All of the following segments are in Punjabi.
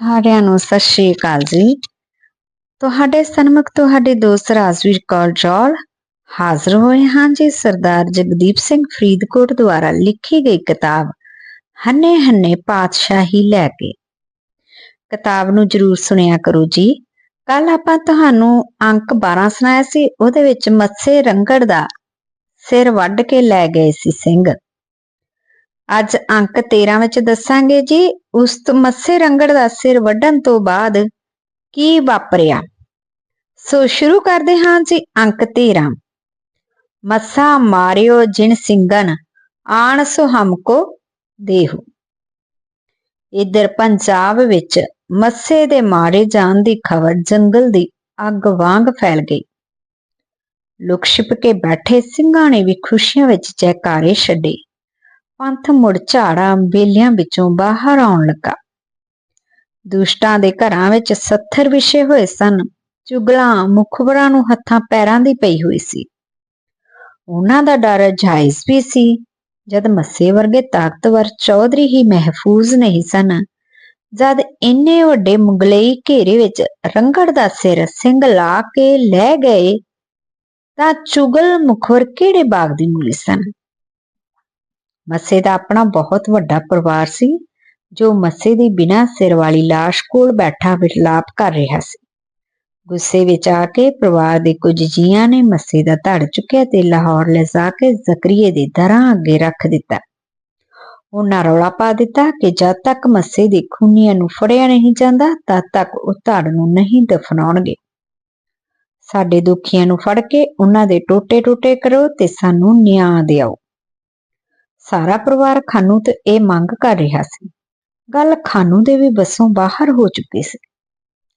ਸਾਰਿਆਂ ਨੂੰ ਸਤਿ ਸ਼੍ਰੀ ਅਕਾਲ ਜੀ। ਤੁਹਾਡੇ ਸਨਮੁਖ ਤੁਹਾਡੇ ਦੋਸਤ ਰਾਜਵੀਰ ਕੌਰ ਜੌਲ ਹਾਜ਼ਰ ਹੋਏ ਹਾਂ ਜੀ ਸਰਦਾਰ ਜਗਦੀਪ ਸਿੰਘ ਫਰੀਦਕੋਟ ਦੁਆਰਾ ਲਿਖੀ ਗਈ ਕਿਤਾਬ ਹੰਨੇ ਹੰਨੇ ਪਾਤਸ਼ਾਹੀ ਲੈ ਕੇ। ਕਿਤਾਬ ਨੂੰ ਜਰੂਰ ਸੁਣਿਆ ਕਰੋ ਜੀ। ਕੱਲ ਆਪਾਂ ਤੁਹਾਨੂੰ ਅੰਕ 12 ਸੁਣਾਇਆ ਸੀ, ਉਹਦੇ ਵਿੱਚ ਮੱਸੇ ਰੰਗੜ ਦਾ ਸਿਰ ਵੱਢ ਕੇ ਲੈ ਗਏ ਸੀ ਸਿੰਘ। ਅੱਜ ਅੰਕ 13 ਵਿੱਚ ਦੱਸਾਂਗੇ ਜੀ, ਉਸ ਮੱਸੇ ਰੰਗੜ ਦਾ ਸਿਰ ਵੱਢਣ ਤੋਂ ਬਾਅਦ ਕੀ ਵਾਪਰਿਆ? ਸੋ ਸ਼ੁਰੂ ਕਰਦੇ ਹਾਂ ਜੀ ਅੰਕ 13 ਮੱਸਾ ਮਾਰਿਓ ਜਿਨ ਸਿੰਘਨ ਆਣ ਸੋ ਹਮਕੋ ਦੇਹੋ। ਇਧਰ ਪੰਜਾਬ ਵਿੱਚ ਮੱਸੇ ਦੇ ਮਾਰੇ ਜਾਣ ਦੀ ਖਬਰ ਜੰਗਲ ਦੀ ਅੱਗ ਵਾਂਗ ਫੈਲ ਗਈ। ਲੁਕ ਛਿਪ ਕੇ ਬੈਠੇ ਸਿੰਘਾਂ ਨੇ ਵੀ ਖੁਸ਼ੀਆਂ ਵਿੱਚ ਜੈਕਾਰੇ ਛੱਡੇ। ਪੰਥ ਮੁੜ ਝਾੜਾ ਬੇਲਿਆਂ ਵਿੱਚੋਂ ਬਾਹਰ ਆਉਣ ਲੱਗਾ। ਦੁਸ਼ਟਾਂ ਦੇ ਘਰਾਂ ਵਿੱਚ ਸੱਥਰ ਵਿਛੇ ਹੋਏ ਸਨ। ਚੁਗਲਾਂ ਮੁਖਬਰਾਂ ਨੂੰ ਹੱਥਾਂ ਪੈਰਾਂ ਦੀ ਪਈ ਹੋਈ ਸੀ। ਉਹਨਾਂ ਦਾ ਡਰ ਜਾਇਜ਼ ਵੀ ਸੀ, ਜਦ ਮੱਸੇ ਵਰਗੇ ਤਾਕਤਵਰ ਚੌਧਰੀ ਹੀ ਮਹਿਫੂਜ਼ ਨਹੀਂ ਸਨ। ਜਦ ਇੰਨੇ ਵੱਡੇ ਮੁਗਲਈ ਘੇਰੇ ਵਿੱਚ ਰੰਗੜ ਦਾ ਸਿਰ ਸਿੰਘ ਲਾ ਕੇ ਲੈ ਗਏ, ਤਾਂ ਚੁਗਲ ਮੁਖਵਰ ਕਿਹੜੇ ਬਾਗ ਦੀ ਮੂਲੀ ਸਨ? ਮੱਸੇ ਦਾ ਆਪਣਾ ਬਹੁਤ ਵੱਡਾ ਪਰਿਵਾਰ ਸੀ, ਜੋ ਮੱਸੇ ਦੀ ਬਿਨਾਂ ਸਿਰ ਵਾਲੀ লাশ ਕੋਲ ਬੈਠਾ ਵਿਰਲਾਪ ਕਰ ਰਿਹਾ ਸੀ। ਗੁੱਸੇ ਵਿੱਚ ਆ ਕੇ ਪਰਿਵਾਰ ਦੇ ਕੁਝ ਜੀਆਂ ਨੇ ਮੱਸੇ ਦਾ ਧੜ ਚੁੱਕਿਆ ਤੇ ਲਾਹੌਰ ਲਿਜਾ ਕੇ ਜ਼ਕਰੀਏ ਦੇ ਦਰਾਂ ਅੱਗੇ ਰੱਖ ਦਿੱਤਾ। ਉਹਨਾਂ ਰੌਲਾ ਪਾ ਦਿੱਤਾ ਕਿ ਜਦ ਤੱਕ ਮੱਸੇ ਦੇ ਖੂਨੀਆਂ ਨੂੰ ਫੜਿਆ ਨਹੀਂ ਜਾਂਦਾ, ਤਦ ਤੱਕ ਉਹ ਧੜ ਨੂੰ ਨਹੀਂ ਦਫਨਾਉਣਗੇ। ਸਾਡੇ ਦੁਖੀਆਂ ਨੂੰ ਫੜ ਕੇ ਉਹਨਾਂ ਦੇ ਟੋਟੇ-ਟੋਟੇ ਕਰੋ ਤੇ ਸਾਨੂੰ ਨਿਆਂ ਦਿਓ ਸਾਰਾ ਪਰਿਵਾਰ ਖਾਨੂ ਤੇ ਇਹ ਮੰਗ ਕਰ ਰਿਹਾ ਸੀ। ਗੱਲ ਖਾਨੂ ਦੇ ਵੀ ਬਸੋਂ ਬਾਹਰ ਹੋ ਚੁੱਕੀ ਸੀ।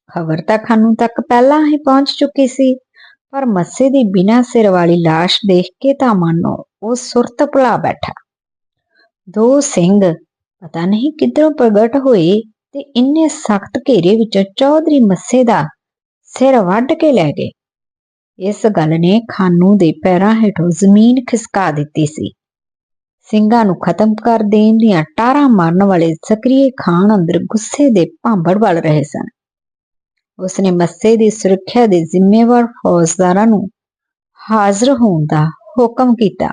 ਖਬਰ ਤਾਂ ਖਾਨੂ ਤੱਕ ਪਹਿਲਾਂ ਹੀ ਪਹੁੰਚ ਚੁੱਕੀ ਸੀ, ਪਰ ਮੱਸੇ ਦੀ ਬਿਨਾਂ ਸਿਰ ਵਾਲੀ লাশ ਦੇਖ ਕੇ ਤਾਂ ਮਾਨੋ ਉਹ ਸੁਰਤ ਭੁਲਾ ਬੈਠਾ। ਦੋ ਸਿੰਘ ਪਤਾ ਨਹੀਂ ਕਿੱਧਰੋਂ ਪ੍ਰਗਟ ਹੋਏ ਤੇ ਇੰਨੇ ਸਖਤ ਘੇਰੇ ਵਿੱਚੋਂ ਚੌਧਰੀ ਮੱਸੇ ਦਾ ਸਿਰ ਵੱਢ ਕੇ ਲੈ ਗਏ। ਇਸ ਗੱਲ ਨੇ ਖਾਨੂ ਦੇ ਪੈਰਾਂ ਹੇਠੋਂ ਜ਼ਮੀਨ ਖਿਸਕਾ ਦਿੱਤੀ ਸੀ। ਸਿੰਘਾਂ ਨੂੰ ਖਤਮ ਕਰ ਦੇਣ ਦੀਆਂ ਟਾਰਾਂ ਮਾਰਨ ਵਾਲੇ ਸਕਰੀਏ ਖਾਨ ਅੰਦਰ ਗੁੱਸੇ ਦੇ ਭਾਂਬੜ ਵਲ ਰਹੇ ਸਨ। ਉਸਨੇ ਮੱਸੇ ਦੀ ਸੁਰੱਖਿਆ ਦੇ ਜ਼ਿੰਮੇਵਾਰ ਫੌਜਦਾਰਾਂ ਨੂੰ ਹਾਜ਼ਰ ਹੋਣ ਦਾ ਹੁਕਮ ਕੀਤਾ।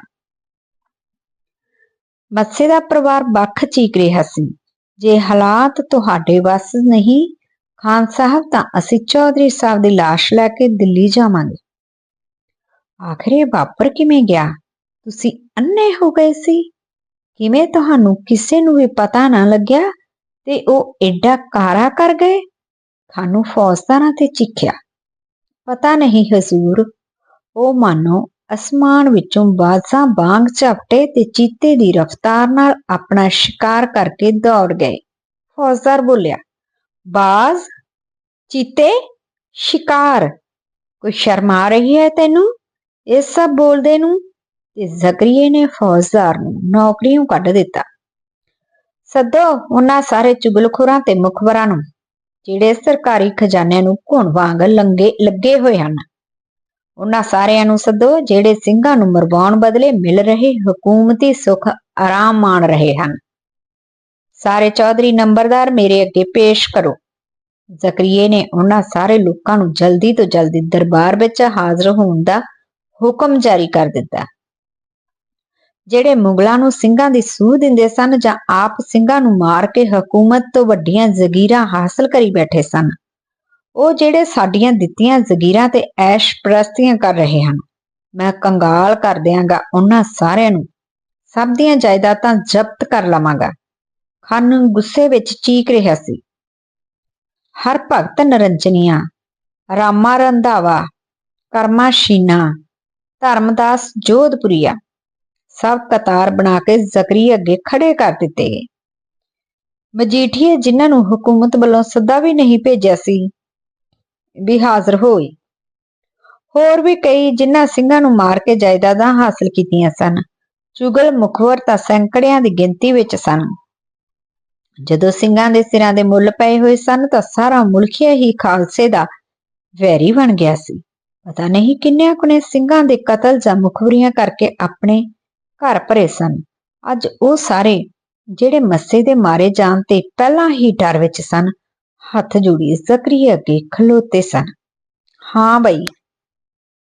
ਮੱਸੇ ਦਾ ਪਰਿਵਾਰ ਬੱਖ ਚੀਕ ਰਿਹਾ ਸੀ। ਜੇ ਹਾਲਾਤ ਤੁਹਾਡੇ ਵੱਸ ਨਹੀਂ, ਖਾਨ ਸਾਹਿਬ ਤਾਂ ਅਸੀਂ ਚੌਧਰੀ ਸਾਹਿਬ ਦੀ লাশ ਲੈ ਕੇ ਦਿੱਲੀ ਜਾਵਾਂਗੇ। ਆਖਰੇ ਵਾਪਰ ਕਿਵੇਂ ਗਿਆ? ਤੁਸੀਂ ਅੰਨੇ ਹੋ ਗਏ ਸੀ? ਕਿਵੇਂ ਤੁਹਾਨੂੰ ਕਿਸੇ ਨੂੰ ਵੀ ਪਤਾ ਨਾ ਲੱਗਿਆ ਤੇ ਉਹ ਐਡਾ ਕਾਰਾ ਕਰ ਗਏ? ਖਾਨੂ ਫੌਜਦਾਰਾਂ ਤੇ ਚਿੱਖਿਆ। ਪਤਾ ਨਹੀਂ ਹਜ਼ੂਰ, ਉਹ ਮਾਨੋ ਅਸਮਾਨ ਵਿੱਚੋਂ ਬਾਜ਼ਾਂ ਵਾਂਗ ਝਪਟੇ ਤੇ ਚੀਤੇ ਦੀ ਰਫ਼ਤਾਰ ਨਾਲ ਆਪਣਾ ਸ਼ਿਕਾਰ ਕਰਕੇ ਦੌੜ ਗਏ। ਫੌਜਦਾਰ ਬੋਲਿਆ, ਬਾਜ਼, ਚੀਤੇ, ਸ਼ਿਕਾਰ, ਕੋਈ ਸ਼ਰਮ ਆ ਰਹੀ ਹੈ ਤੈਨੂੰ? ਇਹ ਸਭ ਬੋਲਦੇ ਨੂੰ ਤੇ ਜ਼ਕਰੀਏ ਨੇ ਫੌਜਦਾਰ ਨੂੰ ਨੌਕਰੀੋਂ ਕੱਢ ਦਿੱਤਾ। ਸੱਦੋ ਉਹਨਾਂ ਸਾਰੇ ਚੁਗਲਖੋਰਾਂ ਤੇ ਮੁਖਬਰਾਂ ਨੂੰ, ਜਿਹੜੇ ਸਰਕਾਰੀ ਖਜ਼ਾਨਿਆਂ ਨੂੰ ਘੁਣ ਵਾਂਗ ਲੰਗੇ ਲੱਗੇ ਹੋਏ ਹਨ। ਉਹਨਾਂ ਸਾਰਿਆਂ ਨੂੰ ਸੱਦੋ, ਜਿਹੜੇ ਸਿੰਘਾਂ ਨੂੰ ਮਰਵਾਉਣ ਬਦਲੇ ਮਿਲ ਰਹੇ ਹਕੂਮਤੀ ਸੁੱਖ ਆਰਾਮ ਮਾਣ ਰਹੇ ਹਨ। ਸਾਰੇ ਚੌਧਰੀ ਨੰਬਰਦਾਰ ਮੇਰੇ ਅੱਗੇ ਪੇਸ਼ ਕਰੋ। ਜ਼ਕਰੀਏ ਨੇ ਉਹਨਾਂ ਸਾਰੇ ਲੋਕਾਂ ਨੂੰ ਜਲਦੀ ਤੋਂ ਜਲਦੀ ਦਰਬਾਰ ਵਿੱਚ ਹਾਜ਼ਰ ਹੋਣ ਦਾ ਹੁਕਮ ਜਾਰੀ ਕਰ ਦਿੱਤਾ। ਜਿਹੜੇ ਮੁਗਲਾਂ ਨੂੰ ਸਿੰਘਾਂ ਦੀ ਸੂਹ ਦਿੰਦੇ ਸਨ ਜਾਂ ਆਪ ਸਿੰਘਾਂ ਨੂੰ ਮਾਰ ਕੇ ਹਕੂਮਤ ਤੋਂ ਵੱਡੀਆਂ ਜ਼ਗੀਰਾਂ ਹਾਸਲ ਕਰੀ ਬੈਠੇ ਸਨ, ਉਹ ਜਿਹੜੇ ਸਾਡੀਆਂ ਦਿੱਤੀਆਂ ਜ਼ਗੀਰਾਂ ਤੇ ਐਸ਼ ਪ੍ਰਸਤੀਆਂ ਕਰ ਰਹੇ ਹਨ, ਮੈਂ ਕੰਗਾਲ ਕਰ ਦਿਆਂਗਾ ਉਹਨਾਂ ਸਾਰਿਆਂ ਨੂੰ, ਸਭ ਦੀਆਂ ਜਾਇਦਾਦਾਂ ਜ਼ਬਤ ਕਰ ਲਵਾਂਗਾ। ਖਾਨ ਗੁੱਸੇ ਵਿੱਚ ਚੀਕ ਰਿਹਾ ਸੀ। ਹਰ ਭਗਤ ਨਰੰਜਨੀਆਂ, ਰਾਮਾ ਰੰਧਾਵਾ, ਕਰਮਾ ਸ਼ੀਨਾ, ਧਰਮਦਾਸ ਜੋਧਪੁਰੀਆ ਸਭ ਕਤਾਰ ਬਣਾ ਕੇ ਜ਼ਕਰੀ ਅੱਗੇ ਖੜੇ ਕਰ ਦਿੱਤੇ। ਗਏ ਮਜੀਠੀਏ ਜਿਨ੍ਹਾਂ ਨੂੰ ਹਕੂਮਤ ਵੱਲੋਂ ਸੱਦਾ ਵੀ ਨਹੀਂ ਭੇਜਿਆ ਸੀ, ਵੀ ਹਾਜ਼ਰ ਹੋਏ। ਹੋਰ ਵੀ ਕਈ ਜਿਨ੍ਹਾਂ ਸਿੰਘਾਂ ਨੂੰ ਮਾਰ ਕੇ ਜਾਇਦਾਦਾਂ ਹਾਸਲ ਕੀਤੀਆਂ ਸਨ, ਚੁਗਲ ਮੁਖਵਰ ਤਾਂ ਸੈਂਕੜਿਆਂ ਦੀ ਗਿਣਤੀ ਵਿੱਚ ਸਨ। ਜਦੋਂ ਸਿੰਘਾਂ ਦੇ ਸਿਰਾਂ ਦੇ ਮੁੱਲ ਪਏ ਹੋਏ ਸਨ ਤਾਂ ਸਾਰਾ ਮੁਲਕੀਆ ਹੀ ਖਾਲਸੇ ਦਾ ਵੈਰੀ ਬਣ ਗਿਆ ਸੀ। ਪਤਾ ਨਹੀਂ ਕਿੰਨਿਆਂ ਕੁ ਨੇ ਸਿੰਘਾਂ ਦੇ ਕਤਲ ਜਾਂ ਮੁਖਬਰੀਆਂ ਕਰਕੇ ਆਪਣੇ ਘਰ ਭਰੇ ਸਨ। ਅੱਜ ਉਹ ਸਾਰੇ ਜਿਹੜੇ ਮੱਸੇ ਦੇ ਮਾਰੇ ਜਾਣ ਤੇ ਪਹਿਲਾਂ ਹੀ ਡਰ ਵਿੱਚ ਸਨ, ਹੱਥ ਜੋੜੀ ਜ਼ਕਰੀਆ ਅੱਗੇ ਖਲੋਤੇ ਸਨ। ਹਾਂ ਬਈ,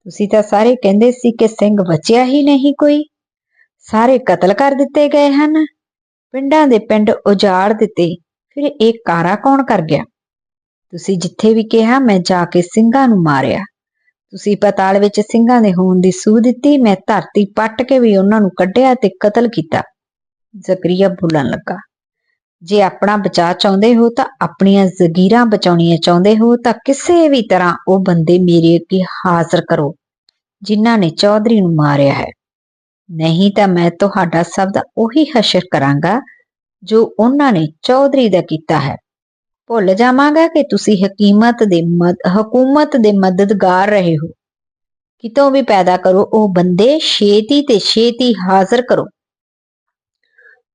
ਤੁਸੀਂ ਤਾਂ ਸਾਰੇ ਕਹਿੰਦੇ ਸੀ ਕਿ ਸਿੰਘ ਬਚਿਆ ਹੀ ਨਹੀਂ ਕੋਈ। ਸਾਰੇ ਕਤਲ ਕਰ ਦਿੱਤੇ ਗਏ ਹਨ। ਪਿੰਡਾਂ ਦੇ ਪਿੰਡ ਉਜਾੜ ਦਿੱਤੇ, ਫਿਰ ਇਹ ਕਾਰਾ ਕੌਣ ਕਰ ਗਿਆ? ਤੁਸੀਂ ਜਿੱਥੇ ਵੀ ਕਿਹਾ ਮੈਂ ਜਾ ਕੇ ਸਿੰਘਾਂ ਨੂੰ ਮਾਰਿਆ। ਤੁਸੀਂ ਪਤਾਲ ਵਿੱਚ ਸਿੰਘਾਂ ਦੇ ਹੋਣ ਦੀ ਸੂਹ ਦਿੱਤੀ, ਮੈਂ ਧਰਤੀ ਪੱਟ ਕੇ ਵੀ ਉਹਨਾਂ ਨੂੰ ਕੱਢਿਆ ਤੇ ਕਤਲ ਕੀਤਾ। ਜ਼ਕਰੀਆ ਬੋਲਣ ਲੱਗਾ, ਜੇ ਆਪਣਾ ਬਚਾਅ ਚਾਹੁੰਦੇ ਹੋ ਤਾਂ ਆਪਣੀਆਂ ਜ਼ਗੀਰਾਂ ਬਚਾਉਣੀਆਂ ਚਾਹੁੰਦੇ ਹੋ ਤਾਂ ਕਿਸੇ ਵੀ ਤਰ੍ਹਾਂ ਉਹ ਬੰਦੇ ਮੇਰੇ ਅੱਗੇ ਹਾਜ਼ਰ ਕਰੋ, ਜਿਨ੍ਹਾਂ ਨੇ ਚੌਧਰੀ ਨੂੰ ਮਾਰਿਆ ਹੈ। ਨਹੀਂ ਤਾਂ ਮੈਂ ਤੁਹਾਡਾ ਸਭ ਦਾ ਉਹੀ ਹਸ਼ਰ ਕਰਾਂਗਾ, ਜੋ ਉਹਨਾਂ ਨੇ ਚੌਧਰੀ ਦਾ ਕੀਤਾ ਹੈ। ਭੁੱਲ ਜਾਵਾਂਗਾ ਕਿ ਤੁਸੀਂ ਹਕੀਮਤ ਦੇ ਮਦ, ਹਕੂਮਤ ਦੇ ਮਦਦਗਾਰ ਰਹੇ ਹੋ। ਕਿਤੋਂ ਵੀ ਪੈਦਾ ਕਰੋ, ਉਹ ਬੰਦੇ ਛੇਤੀ ਤੇ ਛੇਤੀ ਹਾਜ਼ਰ ਕਰੋ।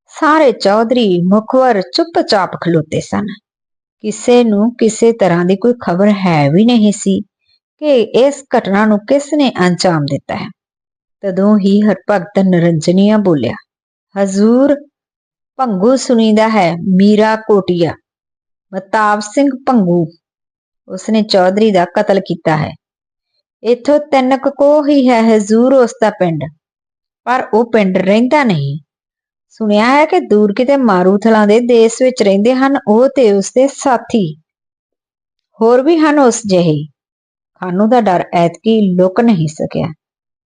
ਸਾਰੇ ਚੌਧਰੀ ਮੁਖਵਰ ਚੁੱਪਚਾਪ ਖਲੋਤੇ ਸਨ। ਕਿਸੇ ਨੂੰ ਕਿਸੇ ਤਰ੍ਹਾਂ ਦੀ ਕੋਈ ਖਬਰ ਹੈ ਵੀ ਨਹੀਂ ਸੀ ਕਿ ਇਸ ਘਟਨਾ ਨੂੰ ਕਿਸ ਨੇ ਅੰਜਾਮ ਦਿੱਤਾ ਹੈ। ਤਦੋਂ ਹੀ ਹਰਭਗਤ ਨਰੰਜਨੀਆ ਬੋਲਿਆ, ਹਜ਼ੂਰ, ਭੰਗੂ ਸੁਣੀਦਾ ਹੈ ਮੀਰਾ ਕੋਟੀਆ। ਮਤਾਬ ਸਿੰਘ ਪੰਗੂ ਉਸਨੇ ਚੌਧਰੀ ਦਾ ਕਤਲ ਕੀਤਾ ਹੈ। ਇੱਥੋਂ ਤਿੰਨ ਕੁ ਕੋਹ ਹੀ ਹੈ ਹਜ਼ੂਰ ਉਸ ਦਾ ਪਿੰਡ। ਪਰ ਉਹ ਪਿੰਡ ਰਹਿੰਦਾ ਨਹੀਂ। ਸੁਣਿਆ ਹੈ ਕਿ ਦੂਰ ਕਿਤੇ ਮਾਰੂਥਲਾਂ ਦੇ ਦੇਸ਼ ਵਿੱਚ ਰਹਿੰਦੇ ਹਨ ਉਹ ਤੇ ਉਸਦੇ ਸਾਥੀ। ਹੋਰ ਵੀ ਹਨ ਉਸ ਜਿਹੇ। ਖਾਨੂ ਦਾ ਡਰ ਐਤਕੀ ਲੁਕ ਨਹੀਂ ਸਕਿਆ।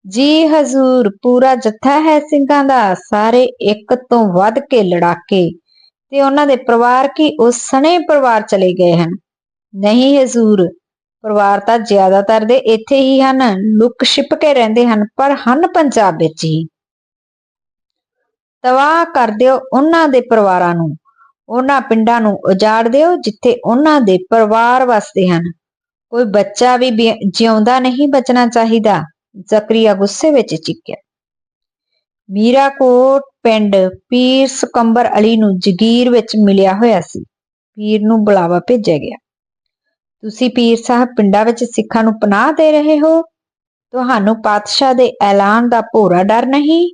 ਜੀ ਹਜ਼ੂਰ, ਪੂਰਾ ਜੱਥਾ ਹੈ ਸਿੰਘਾਂ ਦਾ। ਸਾਰੇ ਇੱਕ ਤੋਂ ਵੱਧ ਕੇ ਲੜਾਕੇ। ਤੇ ਉਹਨਾਂ ਦੇ ਪਰਿਵਾਰ ਕੀ ਉਸ ਸਣੇ ਪਰਿਵਾਰ ਚਲੇ ਗਏ ਹਨ? ਨਹੀਂ ਹਜ਼ੂਰ, ਪਰਿਵਾਰ ਤਾਂ ਜ਼ਿਆਦਾਤਰ ਦੇ ਇੱਥੇ ਹੀ ਹਨ, ਲੁੱਕ ਛਿਪ ਕੇ ਰਹਿੰਦੇ ਹਨ, ਪਰ ਹਨ ਪੰਜਾਬ ਵਿੱਚ ਹੀ। ਤਬਾਹ ਕਰ ਦਿਓ ਉਹਨਾਂ ਦੇ ਪਰਿਵਾਰਾਂ ਨੂੰ, ਉਹਨਾਂ ਪਿੰਡਾਂ ਨੂੰ ਉਜਾੜ ਦਿਓ ਜਿੱਥੇ ਉਹਨਾਂ ਦੇ ਪਰਿਵਾਰ ਵਸਦੇ ਹਨ। ਕੋਈ ਬੱਚਾ ਵੀ ਜਿਉਂਦਾ ਨਹੀਂ ਬਚਣਾ ਚਾਹੀਦਾ, ਜ਼ਕਰੀਆ ਗੁੱਸੇ ਵਿੱਚ ਚਿੱਕਿਆ। ਮੀਰਾ ਕੋਟ ਪਿੰਡ ਪੀਰ ਸਕੰਬਰ ਅਲੀ ਨੂੰ ਜਗੀਰ ਵਿੱਚ ਮਿਲਿਆ ਹੋਇਆ ਸੀ। ਪੀਰ ਨੂੰ ਬੁਲਾਵਾ ਭੇਜਿਆ ਗਿਆ। ਤੁਸੀਂ ਪੀਰ ਸਾਹਿਬ ਪਿੰਡਾਂ ਵਿੱਚ ਸਿੱਖਾਂ ਨੂੰ ਪਨਾਹ ਦੇ ਰਹੇ ਹੋ? ਤੁਹਾਨੂੰ ਪਾਤਸ਼ਾਹ ਦੇ ਐਲਾਨ ਦਾ ਭੋਰਾ ਡਰ ਨਹੀਂ?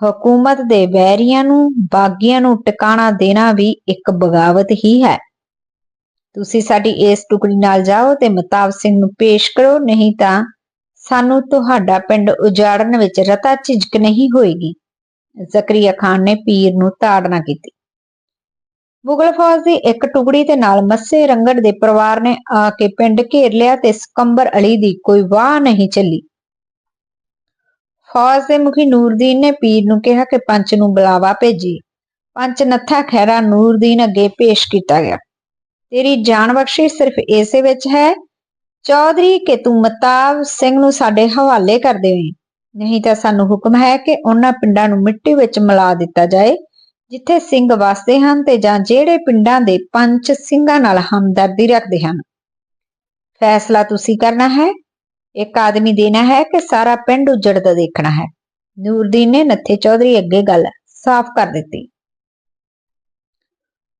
ਹਕੂਮਤ ਦੇ ਵੈਰੀਆਂ ਨੂੰ, ਬਾਗੀਆਂ ਨੂੰ ਟਿਕਾਣਾ ਦੇਣਾ ਵੀ ਇੱਕ ਬਗਾਵਤ ਹੀ ਹੈ। ਤੁਸੀਂ ਸਾਡੀ ਇਸ ਟੁਕੜੀ ਨਾਲ ਜਾਓ ਤੇ ਮਤਾਬ ਸਿੰਘ ਨੂੰ ਪੇਸ਼ ਕਰੋ, ਨਹੀਂ ਤਾਂ ਸਾਨੂੰ ਤੁਹਾਡਾ ਪਿੰਡ ਉਜਾੜਨ ਵਿੱਚ ਰਤਾ ਝਿਜਕ ਨਹੀਂ ਹੋਏਗੀ। ਜ਼ਕਰੀਆ ਖਾਨ ਨੇ ਪੀਰ ਨੂੰ ਤਾੜਨਾ ਕੀਤੀ। ਮੁਗਲ ਫੌਜ ਦੀ ਇੱਕ ਟੁਕੜੀ ਦੇ ਨਾਲ ਮੱਸੇ ਰੰਗੜ ਦੇ ਪਰਿਵਾਰ ਨੇ ਆ ਕੇ ਪਿੰਡ ਘੇਰ ਲਿਆ ਤੇ ਸਕੰਬਰ ਅਲੀ ਦੀ ਕੋਈ ਵਾਹ ਨਹੀਂ ਚੱਲੀ। ਫੌਜ ਦੇ ਮੁਖੀ ਨੂਰਦੀਨ ਨੇ ਪੀਰ ਨੂੰ ਕਿਹਾ ਕਿ ਪੰਚ ਨੂੰ ਬੁਲਾਵਾ ਭੇਜੀ। ਪੰਚ ਨੱਥਾ ਖੈਰਾ ਨੂਰਦੀਨ ਅੱਗੇ ਪੇਸ਼ ਕੀਤਾ ਗਿਆ। ਤੇਰੀ ਜਾਨ ਬਖਸ਼ਿਸ਼ ਸਿਰਫ ਇਸੇ ਵਿੱਚ ਹੈ। ਚੌਧਰੀ, ਕਿ ਤੂੰ ਮਤਾਬ ਸਿੰਘ ਨੂੰ ਸਾਡੇ ਹਵਾਲੇ ਕਰ ਦੇਵੇਂ ਨਹੀਂ ਤਾਂ ਸਾਨੂੰ ਹੁਕਮ ਹੈ ਕਿ ਉਹਨਾਂ ਪਿੰਡਾਂ ਨੂੰ ਮਿੱਟੀ ਵਿੱਚ ਮਿਲਾ ਦਿੱਤਾ ਜਾਏ, ਜਿੱਥੇ ਸਿੰਘ ਵਸਦੇ ਹਨ ਤੇ ਜਾਂ ਜਿਹੜੇ ਪਿੰਡਾਂ ਦੇ ਪੰਚ ਸਿੰਘਾਂ ਨਾਲ ਹਮਦਰਦੀ ਰੱਖਦੇ ਹਨ। ਫੈਸਲਾ ਤੁਸੀਂ ਕਰਨਾ ਹੈ। ਇੱਕ ਆਦਮੀ ਦੇਣਾ ਹੈ ਕਿ ਸਾਰਾ ਪਿੰਡ ਉਜੜਦਾ ਦੇਖਣਾ ਹੈ। ਨੂਰਦੀਨ ਨੇ ਨੱਥੇ ਚੌਧਰੀ ਅੱਗੇ ਗੱਲ ਸਾਫ਼ ਕਰ ਦਿੱਤੀ।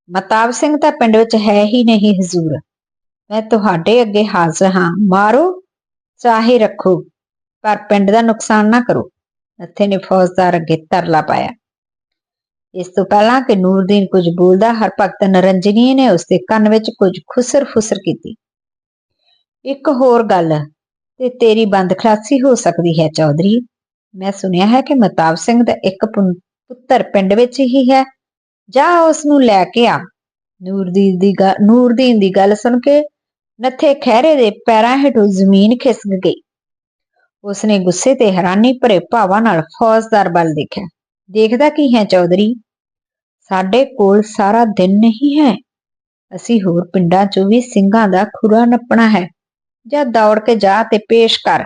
ਮਤਾਬ ਸਿੰਘ ਤਾਂ ਪਿੰਡ ਵਿੱਚ ਹੈ ਹੀ ਨਹੀਂ, ਹਜ਼ੂਰ। ਮੈਂ ਤੁਹਾਡੇ ਅੱਗੇ ਹਾਜ਼ਰ ਹਾਂ। ਮਾਰੋ, ਚਾਹੇ ਰੱਖੋ। ਪਰ ਪਿੰਡ ਦਾ ਨੁਕਸਾਨ ਨਾ ਕਰੋ। ਨੱਥੇ ਨੇ ਫੌਜਦਾਰ ਅੱਗੇ ਤਰਲਾ ਪਾਇਆ। ਇਸ ਤੋਂ ਪਹਿਲਾਂ ਕਿ ਨੂਰਦੀਨ ਕੁਝ ਬੋਲਦਾ, ਹਰ ਭਗਤ ਨਰੰਜਨੀ ਨੇ ਉਸਦੇ ਕੰਨ ਵਿੱਚ ਕੁਝ ਖੁਸਰ ਫੁਸਰ ਕੀਤੀ। ਇੱਕ ਹੋਰ ਗੱਲ, ਤੇ ਤੇਰੀ ਬੰਦ ਖਲਾਸੀ ਹੋ ਸਕਦੀ ਹੈ ਚੌਧਰੀ। ਮੈਂ ਸੁਣਿਆ ਹੈ ਕਿ ਮਤਾਬ ਸਿੰਘ ਦਾ ਇੱਕ ਪੁੱਤਰ ਪਿੰਡ ਵਿੱਚ ਹੀ ਹੈ। ਜਾ ਉਸ ਨੂੰ ਲੈ ਕੇ ਆ। ਨੂਰਦੀਨ ਦੀ ਗੱਲ ਨੂਰਦੀਨ ਦੀ ਗੱਲ ਸੁਣ ਕੇ ਨੱਥੇ ਖਹਿਰੇ ਦੇ ਪੈਰਾਂ ਹੇਠੋਂ ਜ਼ਮੀਨ ਖਿਸਕ ਗਈ। ਉਸਨੇ ਗੁੱਸੇ ਤੇ ਹੈਰਾਨੀ ਭਰੇ ਭਾਵਾਂ ਨਾਲ ਫੌਜਦਾਰ ਵੱਲ ਦੇਖਿਆ। ਦੇਖਦਾ ਕੀ ਹੈ ਚੌਧਰੀ? ਸਾਡੇ ਕੋਲ ਸਾਰਾ ਦਿਨ ਨਹੀਂ ਹੈ। ਅਸੀਂ ਹੋਰ ਪਿੰਡਾਂ 'ਚੋਂ ਵੀ ਸਿੰਘਾਂ ਦਾ ਖੁਰਾ ਨੱਪਣਾ ਹੈ। ਜਾਂ ਦੌੜ ਕੇ ਜਾ ਤੇ ਪੇਸ਼ ਕਰ।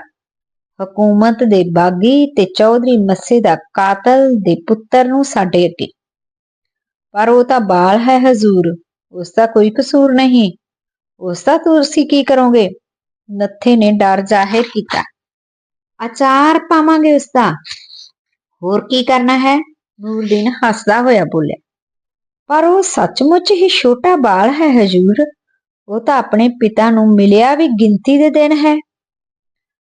ਹਕੂਮਤ ਦੇ ਬਾਗੀ ਤੇ ਚੌਧਰੀ ਮੱਸੇ ਦਾ ਕਾਤਲ ਦੇ ਪੁੱਤਰ ਨੂੰ ਸਾਡੇ ਅੱਗੇ। ਪਰ ਉਹ ਤਾਂ ਬਾਲ ਹੈ ਹਜ਼ੂਰ। ਉਸ ਦਾ ਕੋਈ ਕਸੂਰ ਨਹੀਂ। ਉਸ ਦਾ ਤੁਸੀਂ ਕੀ ਕਰੋਗੇ? ਨੱਥੇ ਨੇ ਡਰ ਜ਼ਾਹਿਰ ਕੀਤਾ। ਅਚਾਰ ਪਾਵਾਂਗੇ ਉਸ ਦਾ ਹੋਰ ਕੀ ਕਰਨਾ ਹੈ? ਨੂਰਦੀਨ ਹੱਸਦਾ ਹੋਇਆ ਬੋਲਿਆ, ਪਰ ਉਹ ਸੱਚਮੁੱਚ ਹੀ ਛੋਟਾ ਬਾਲ ਹੈ ਹਜ਼ੂਰ। ਉਹ ਤਾਂ ਆਪਣੇ ਪਿਤਾ ਨੂੰ ਮਿਲਿਆ ਵੀ ਗਿਣਤੀ ਦੇ ਦਿਨ ਹੈ।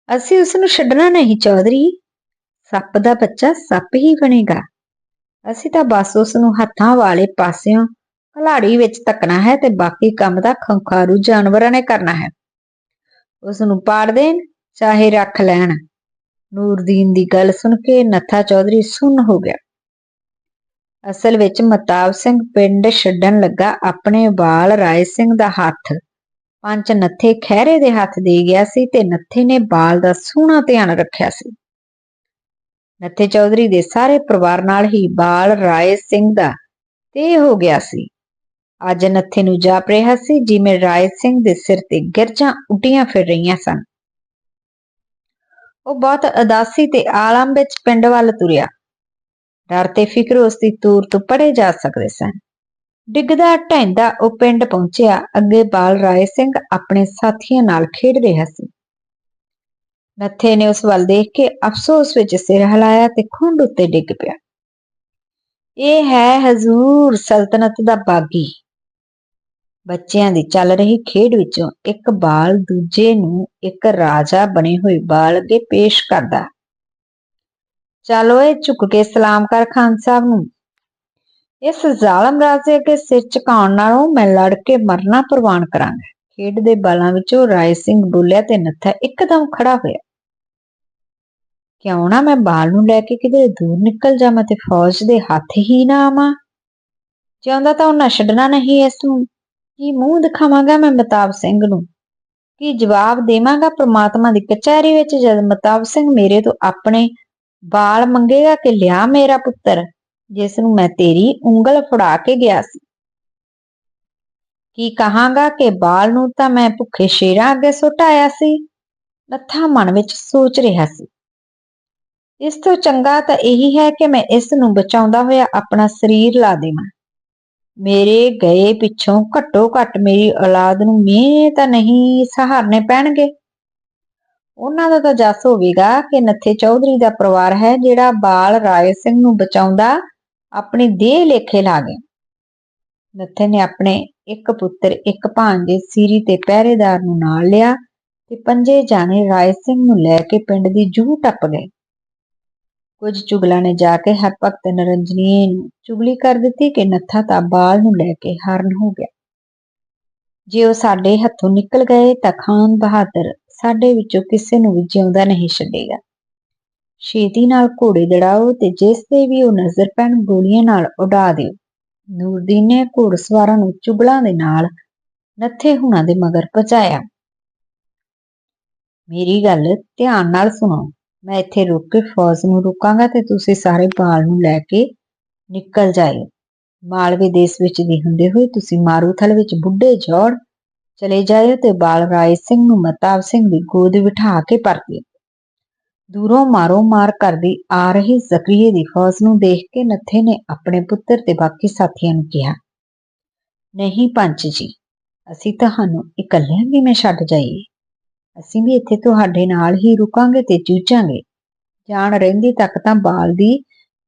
ਅਸੀਂ ਉਸ ਨੂੰ ਛੱਡਣਾ ਨਹੀਂ, ਚੌਧਰੀ। ਸੱਪ ਦਾ ਬੱਚਾ ਸੱਪ ਹੀ ਬਣੇਗਾ। ਅਸੀਂ ਤਾਂ ਬਸ ਉਸ ਨੂੰ ਹੱਥਾਂ ਵਾਲੇ ਪਾਸਿਓਂ ਖਲਾੜੀ ਵਿੱਚ ਤੱਕਣਾ ਹੈ ਤੇ ਬਾਕੀ ਕੰਮ ਦਾ ਖੰਖਾਰੂ ਜਾਨਵਰਾਂ ਨੇ ਕਰਨਾ ਹੈ। ਉਸ ਨੂੰ ਪਾੜ ਦੇਣ, ਚਾਹੇ ਰੱਖ ਲੈਣ। ਨੂਰਦੀਨ ਦੀ ਗੱਲ ਸੁਣ ਕੇ ਨੱਥਾ ਚੌਧਰੀ ਸੁੰਨ ਹੋ ਗਿਆ। ਅਸਲ ਵਿੱਚ ਮਤਾਬ ਸਿੰਘ ਪਿੰਡ ਛੱਡਣ ਲੱਗਾ। ਆਪਣੇ ਬਾਲ ਰਾਏ ਸਿੰਘ ਦਾ ਹੱਥ ਪੰਜ ਨੱਥੇ ਖਹਿਰੇ ਦੇ ਹੱਥ ਦੇ ਗਿਆ ਸੀ ਤੇ ਨੱਥੇ ਨੇ ਬਾਲ ਦਾ ਸੋਹਣਾ ਧਿਆਨ ਰੱਖਿਆ ਸੀ। ਨੱਥੇ ਚੌਧਰੀ ਦੇ ਸਾਰੇ ਪਰਿਵਾਰ ਨਾਲ ਹੀ ਬਾਲ ਰਾਏ ਸਿੰਘ ਦਾ ਤੇ ਹੋ ਗਿਆ ਸੀ। ਅੱਜ ਨੱਥੇ ਨੂੰ ਜਾਪ ਰਿਹਾ ਸੀ, ਜਿਵੇਂ ਰਾਏ ਸਿੰਘ ਦੇ ਸਿਰ ਤੇ ਗਿਰਜਾਂ ਉੱਡੀਆਂ ਫਿਰ ਰਹੀਆਂ ਸਨ। ਉਹ ਬਹੁਤ ਅਦਾਸੀ ਤੇ ਆਲਮ ਵਿੱਚ ਪਿੰਡ ਵੱਲ ਤੁਰਿਆ। ਡਰ ਤੇ ਫਿਕਰ ਉਸ ਦੀ ਤੂਰ ਤੋਂ ਪੜੇ ਜਾ ਸਕਦੇ ਸਨ। ਡਿੱਗਦਾ ਢੈਂਦਾ ਉਹ ਪਿੰਡ ਪਹੁੰਚਿਆ, ਅੱਗੇ ਬਾਲ ਰਾਏ ਸਿੰਘ ਆਪਣੇ ਸਾਥੀਆਂ ਨਾਲ ਖੇਡ ਰਿਹਾ ਸੀ। ਨੱਥੇ ਨੇ ਉਸ ਵੱਲ ਦੇਖ ਕੇ ਅਫਸੋਸ ਵਿੱਚ ਸਿਰ ਹਿਲਾਇਆ ਤੇ ਖੁੰਡ ਉੱਤੇ ਡਿੱਗ ਪਿਆ। ਇਹ ਹੈ ਹਜ਼ੂਰ ਸਲਤਨਤ ਦਾ ਬਾਗੀ। ਬੱਚਿਆਂ ਦੀ ਚੱਲ ਰਹੀ ਖੇਡ ਵਿੱਚੋਂ ਇੱਕ ਬਾਲ ਦੂਜੇ ਨੂੰ ਇੱਕ ਰਾਜਾ ਬਣੇ ਹੋਏ ਬਾਲ ਅੱਗੇ ਪੇਸ਼ ਕਰਦਾ ਚੱਲ ਓਏ ਝੁਕ ਕੇ ਸਲਾਮ ਕਰ ਖਾਨ ਸਾਹਿਬ ਨੂੰ। ਇਸ ਜ਼ਾਲਮ ਰਾਜੇ ਅੱਗੇ ਸਿਰ ਝੁਕਾਉਣ ਨਾਲੋਂ ਮੈਂ ਲੜ ਕੇ ਮਰਨਾ ਪ੍ਰਵਾਨ ਕਰਾਂਗਾ। ਖੇਡ ਦੇ ਬਾਲਾਂ ਵਿੱਚੋਂ ਰਾਏ ਸਿੰਘ ਬੋਲਿਆ ਤੇ ਨੱਥਾ ਇੱਕਦਮ ਖੜਾ ਹੋਇਆ। ਕਿਉਂ ਨਾ ਮੈਂ ਬਾਲ ਨੂੰ ਲੈ ਕੇ ਕਿਤੇ ਦੂਰ ਨਿਕਲ ਜਾਵਾਂ ਤੇ ਫੌਜ ਦੇ ਹੱਥ ਹੀ ਨਾ ਆਵਾਂ? ਜਿਉਂਦਾ ਤਾਂ ਉਹਨਾਂ ਛੱਡਣਾ ਨਹੀਂ ਇਸ ਨੂੰ। ਕੀ ਮੂੰਹ ਦਿਖਾਵਾਂਗਾ ਮੈਂ ਮਤਾਬ ਸਿੰਘ ਨੂੰ? ਕੀ ਜਵਾਬ ਦੇਵਾਂਗਾ ਪ੍ਰਮਾਤਮਾ ਦੀ ਕਚਹਿਰੀ ਵਿੱਚ ਜਦ ਮਤਾਬ ਸਿੰਘ ਮੇਰੇ ਤੋਂ ਆਪਣੇ ਬਾਲ ਮੰਗੇਗਾ ਕਿ ਲਿਆ ਮੇਰਾ ਪੁੱਤਰ ਜਿਸ ਨੂੰ ਮੈਂ ਤੇਰੀ ਉਂਗਲ ਫੜਾ ਕੇ ਗਿਆ ਸੀ? ਕੀ ਕਹਾਂਗਾ ਕਿ ਬਾਲ ਨੂੰ ਤਾਂ ਮੈਂ ਭੁੱਖੇ ਸ਼ੇਰਾਂ ਅੱਗੇ ਸੁੱਟ ਆਇਆ ਸੀ, ਨੱਥਾ ਮਨ ਵਿੱਚ ਸੋਚ ਰਿਹਾ ਸੀ। ਇਸ ਤੋਂ ਚੰਗਾ ਤਾਂ ਇਹੀ ਹੈ ਕਿ ਮੈਂ ਇਸ ਨੂੰ ਬਚਾਉਂਦਾ ਹੋਇਆ ਆਪਣਾ ਸਰੀਰ ਲਾ ਦੇਵਾਂ। ਮੇਰੇ ਗਏ ਪਿੱਛੋਂ ਘੱਟੋ ਘੱਟ ਮੇਰੀ ਔਲਾਦ ਨੂੰ ਮੀਂਹ ਤਾਂ ਨਹੀਂ ਸਹਾਰਨੇ ਪੈਣਗੇ। ਉਹਨਾਂ ਦਾ ਤਾਂ ਜਸ ਹੋਵੇਗਾ ਕਿ ਨੱਥੇ ਚੌਧਰੀ ਦਾ ਪਰਿਵਾਰ ਹੈ ਜਿਹੜਾ ਬਾਲ ਰਾਏ ਸਿੰਘ ਨੂੰ ਬਚਾਉਂਦਾ ਆਪਣੀ ਦੇਹ ਲੇਖੇ ਲਾ ਗਿਆ। ਨੱਥੇ ਨੇ ਆਪਣੇ ਇੱਕ ਪੁੱਤਰ, ਇੱਕ ਭਾਂਜੇ ਸੀਰੀ ਤੇ ਪਹਿਰੇਦਾਰ ਨੂੰ ਨਾਲ ਲਿਆ ਤੇ ਪੰਜੇ ਜਾਣੇ ਰਾਏ ਸਿੰਘ ਨੂੰ ਲੈ ਕੇ ਪਿੰਡ ਦੀ ਜੂ ਟੱਪ ਗਏ। ਕੁਝ ਚੁਗਲਾਂ ਨੇ ਜਾ ਕੇ ਹਰਭਗਤ ਨਰੰਜਨੀ ਨੂੰ ਚੁਗਲੀ ਕਰ ਦਿੱਤੀ ਕਿ ਨੱਥਾ ਤਾਂ ਬਾਲ ਨੂੰ ਲੈ ਕੇ ਹਰਨ ਹੋ ਗਿਆ। ਜੇ ਉਹ ਸਾਡੇ ਹੱਥੋਂ ਨਿਕਲ ਗਏ ਤਾਂ ਖਾਨ ਬਹਾਦਰ ਸਾਡੇ ਵਿੱਚੋਂ ਕਿਸੇ ਨੂੰ ਵੀ ਜਿਉਂਦਾ ਨਹੀਂ ਛੱਡੇਗਾ। ਛੇਤੀ ਨਾਲ ਘੋੜੇ ਦੜਾਓ ਤੇ ਜਿਸ ਤੇ ਵੀ ਉਹ ਨਜ਼ਰ ਪੈਣ ਗੋਲੀਆਂ ਨਾਲ ਉਡਾ ਦਿਓ। ਨੂਰਦੀਨ ਨੇ ਘੋੜਸਵਾਰਾਂ ਨੂੰ ਚੁਗਲਾਂ ਦੇ ਨਾਲ ਨੱਥੇ ਹੁਣਾਂ ਦੇ ਮਗਰ ਪਹੁੰਚਾਇਆ। ਮੇਰੀ ਗੱਲ ਧਿਆਨ ਨਾਲ ਸੁਣੋ। ਮੈਂ ਇੱਥੇ ਰੁਕ ਕੇ ਫੌਜ ਨੂੰ ਰੁਕਾਂਗਾ ਤੇ ਤੁਸੀਂ ਸਾਰੇ ਬਾਲ ਨੂੰ ਲੈ ਕੇ ਨਿਕਲ ਜਾਇਓ। ਮਾਲਵੇ ਦੇਸ਼ ਵਿੱਚ ਦੀ ਹੁੰਦੇ ਹੋਏ ਤੁਸੀਂ ਮਾਰੂਥਲ ਵਿੱਚ ਬੁੱਢੇ ਜੋੜ ਚਲੇ ਜਾਇਓ ਤੇ ਬਾਲ ਰਾਏ ਸਿੰਘ ਨੂੰ ਮਤਾਬ ਸਿੰਘ ਦੀ ਗੋਦ ਬਿਠਾ ਕੇ ਪਰਤਿਓ ਦੂਰੋਂ ਮਾਰੋ ਮਾਰ ਕਰਦੀ ਆ ਰਹੀ ਜ਼ਕਰੀਏ ਦੀ ਫੌਜ ਨੂੰ ਦੇਖ ਕੇ ਨੱਥੇ ਨੇ ਆਪਣੇ ਪੁੱਤਰ ਤੇ ਬਾਕੀ ਸਾਥੀਆਂ ਨੂੰ ਕਿਹਾ, ਨਹੀਂ ਪੰਚ ਜੀ, ਅਸੀਂ ਤੁਹਾਨੂੰ ਇਕੱਲਿਆਂ ਕਿਵੇਂ ਛੱਡ ਜਾਈਏ। ਅਸੀਂ ਵੀ ਇੱਥੇ ਤੁਹਾਡੇ ਨਾਲ ਹੀ ਰੁਕਾਂਗੇ ਤੇ ਜੂਝਾਂਗੇ ਜਾਨ ਰਹਿੰਦੀ ਤੱਕ ਤਾਂ ਬਾਲ ਦੀ